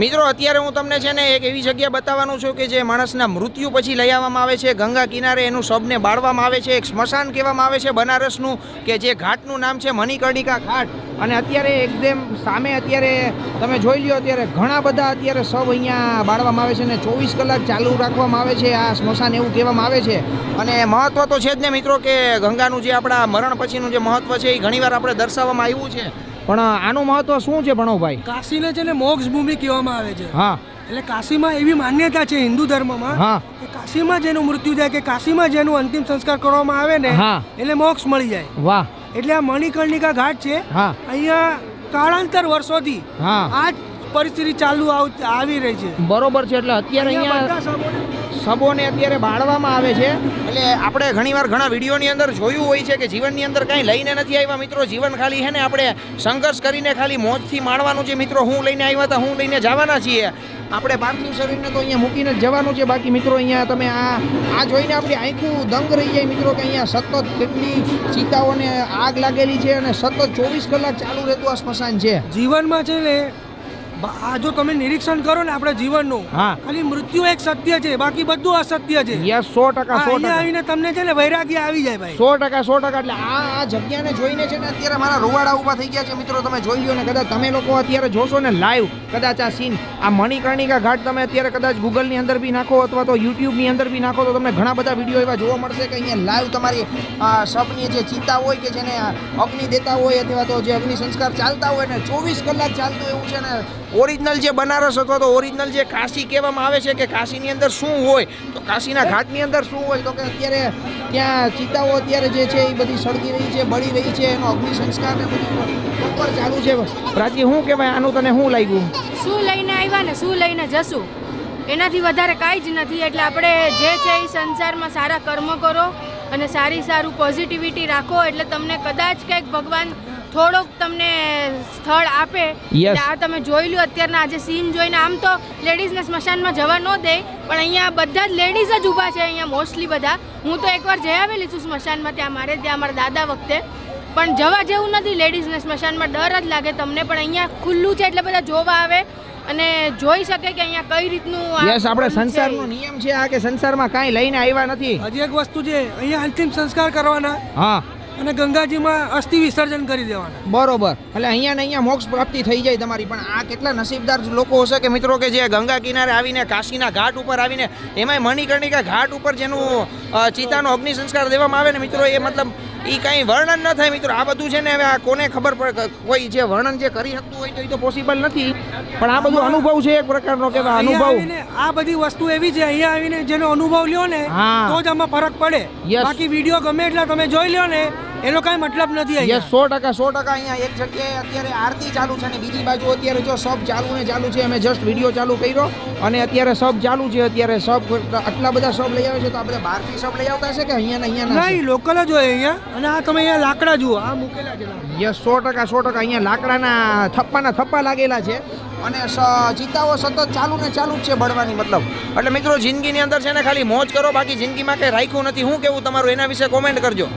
મિત્રો, અત્યારે હું તમને છે ને એક એવી જગ્યા બતાવવાનું છું કે જે માણસના મૃત્યુ પછી લઈ આવવામાં આવે છે. ગંગા કિનારે એનું શબને બાળવામાં આવે છે. એક સ્મશાન કહેવામાં આવે છે બનારસનું, કે જે ઘાટનું નામ છે મણિકર્ણિકા ઘાટ. અને અત્યારે એકદમ સામે અત્યારે તમે જોઈ લ્યો, અત્યારે ઘણા બધા અત્યારે શબ અહીંયા બાળવામાં આવે છે અને ચોવીસ કલાક ચાલુ રાખવામાં આવે છે. આ સ્મશાન એવું કહેવામાં આવે છે. અને મહત્ત્વ તો છે જ ને મિત્રો, કે ગંગાનું જે આપણા મરણ પછીનું જે મહત્વ છે, એ ઘણીવાર આપણે દર્શાવવામાં આવ્યું છે. પણ આનું મહત્વ શું છે ભણવભાઈ કાશીને છે ને મોક્ષ ભૂમિ કહેવામાં આવે છે. હા. એટલે કાશીમાં એવી માન્યતા છે હિન્દુ ધર્મમાં હા. કે કાશીમાં જેનું મૃત્યુ થાય કે કાશીમાં જેનું અંતિમ સંસ્કાર કરવામાં આવે ને. એટલે મોક્ષ મળી જાય. વાહ. એટલે આ મણિકર્ણિકા ઘાટ છે. હા. અહીંયા કાળાંતર વર્ષોથી હા. આ જ પરિસ્થિતિ ચાલુ આવ- આવી રહી છે. બરોબર છે એટલે અત્યારે અહીંયા સબોને અત્યારે બાળવામાં આવે છે. એટલે આપણે ઘણીવાર ઘણા વિડીયોની અંદર જોયું હોય છે કે જીવનની અંદર કાંઈ લઈને નથી આવ્યા મિત્રો. જીવન ખાલી છે ને આપણે સંઘર્ષ કરીને ખાલી મોજથી માણવાનું છે મિત્રો. હું લઈને આવ્યા હતા હું લઈને જવાના છીએ. આપણે પાર્થિવ શરીરને તો અહીંયા મૂકીને જ જવાનું છે. બાકી મિત્રો અહીંયા તમે આ આ જોઈને આપણી આંખું દંગ રહી જાય મિત્રો કે અહીંયા સતત કેટલી ચિતાઓને આગ લાગેલી છે અને સતત ચોવીસ કલાક ચાલુ રહેતું આ સ્મશાન છે. જીવનમાં છે ને આ જો તમે નિરીક્ષણ કરો ને આપણા જીવનનું હા. ખાલી મૃત્યુ એક સત્ય છે બાકી બધું અસત્ય છે. યસ સો ટકા સો ટકા. આવીને તમને છે ને વૈરાગ્ય આવી જાય ભાઈ. સો ટકા સો ટકા એટલે આ આ જગ્યાને જોઈને છે ને અત્યારે મારા રોવાડા ઊભા થઈ ગયા છે મિત્રો તમે જોઈ લ્યો ને કદાચ તમે લોકો અત્યારે જોશો ને લાઈવ કદાચ આ સીન આ મણિકર્ણિકા ઘાટ તમે અત્યારે કદાચ ગૂગલની અંદર બી નાખો અથવા તો યુટ્યુબની અંદર બી નાખો તો તમને ઘણા બધા વીડિયો એવા જોવા મળશે કે અહીંયા લાઈવ તમારી આ સપની જે ચિતા હોય કે જેને અગ્નિ દેતા હોય અથવા તો જે અગ્નિ સંસ્કાર ચાલતા હોય ને ચોવીસ કલાક ચાલતું એવું છે ને ઓરિજિનલ જે બનારસ અથવા તો ઓરિજિનલ જે કાશી કહેવામાં આવે છે કે કાશીની અંદર શું હોય, તો કાશીના ઘાટની અંદર શું હોય, તો કે અત્યારે ત્યાં ચિતાઓ અત્યારે જે છે એ બધી સળગી રહી છે, બળી રહી છે, એનો અગ્નિ સંસ્કાર ને બધું ઉપર ચાલુ છે પ્રાચી શું કહેવાય, આનું તને શું લાગ્યું? શું લઈને આવ્યા ને, શું લઈને જશું? એનાથી વધારે કાંઈ જ નથી, એટલે આપણે જે છે એ સંસારમાં સારા કર્મ કરો અને સારી સારું પોઝિટિવિટી રાખો એટલે તમને કદાચ કંઈક ભગવાન થોડોક તમને સ્થળ આપે. આ તમે જોઈ લો અત્યારના આજે સીન જોઈને આમ તો લેડીઝને સ્મશાનમાં જવા ન દે પણ અહીંયા બધા જ લેડીઝ જ ઊભા છે અહીંયા મોસ્ટલી બધા. હું તો એકવાર જઈ આવેલી છું સ્મશાનમાં ત્યાં મારે ત્યાં મારા દાદા વખતે. પણ જવા જેવું નથી લેડીઝને સ્મશાનમાં ડર જ લાગે તમને પણ અહીંયા ખુલ્લું છે એટલે બધા જોવા આવે. અને જોઈ શકે કે અહીંયા કઈ રીતનું યસ આપણે. સંસારનો નિયમ છે આ કે સંસારમાં કાંઈ લઈને આવ્યા નથી. હજી એક વસ્તુ છે અહીંયા અંતિમ સંસ્કાર કરવાના. હા. અને ગંગાજીમાં અસ્થિ વિસર્જન કરી દેવાના. બરોબર. એટલે અહીંયા ને અહીંયા મોક્ષ પ્રાપ્તિ થઈ જાય તમારી. પણ આ કેટલા નસીબદાર લોકો હશે કે મિત્રો કે જે ગંગા કિનારે આવીને કાશીના ઘાટ ઉપર આવીને એમાંય મણિકર્ણિકા ઘાટ ઉપર જેનું ચિતાનો અગ્નિ સંસ્કાર દેવામાં આવે ને મિત્રો એ મતલબ એ કાંઈ વર્ણન ન થાય મિત્રો. આ બધું છે ને હવે આ કોને ખબર પડે કોઈ જે વર્ણન જે કરી શકતું હોય તો એ તો પોસિબલ નથી. પણ આ બધું અનુભવ છે એક પ્રકારનો કે અનુભવ. આ બધી વસ્તુ એવી છે અહીંયા આવીને જેનો અનુભવ લ્યો ને. તો જ આમાં ફરક પડે. બાકી વીડિયો ગમે એટલા તમે જોઈ લ્યો ને એનો કાંઈ મતલબ નથી યસ અહીંયા સો ટકા સો ટકા અહીંયા એક જગ્યાએ અત્યારે આરતી ચાલુ છે અને બીજી બાજુ અત્યારે જો સબ ચાલુ ને ચાલુ છે અમે જસ્ટ વીડિયો ચાલુ કર્યો અને અત્યારે સબ ચાલુ છે અત્યારે સબ આટલા બધા સબ લઈ આવે છે તો આપણે બહારથી સબ લઈ આવતા છે કે અહીંયા ને અહીંયા નહીં લોકલ જ હોય અહીંયા. અને આ તમે અહીંયા લાકડા જુઓ આ મૂકેલા છે યસ સો ટકા સો ટકા અહીંયા લાકડાના થપ્પાના થપ્પા લાગેલા છે. અને ચિતાઓ સતત ચાલુ ને ચાલુ જ છે બળવાની મતલબ. એટલે મિત્રો જિંદગીની અંદર છે ને ખાલી મોજ કરો બાકી જિંદગીમાં કંઈ રાખ્યું નથી. હું કેવું તમારું? એના વિશે કોમેન્ટ કરજો.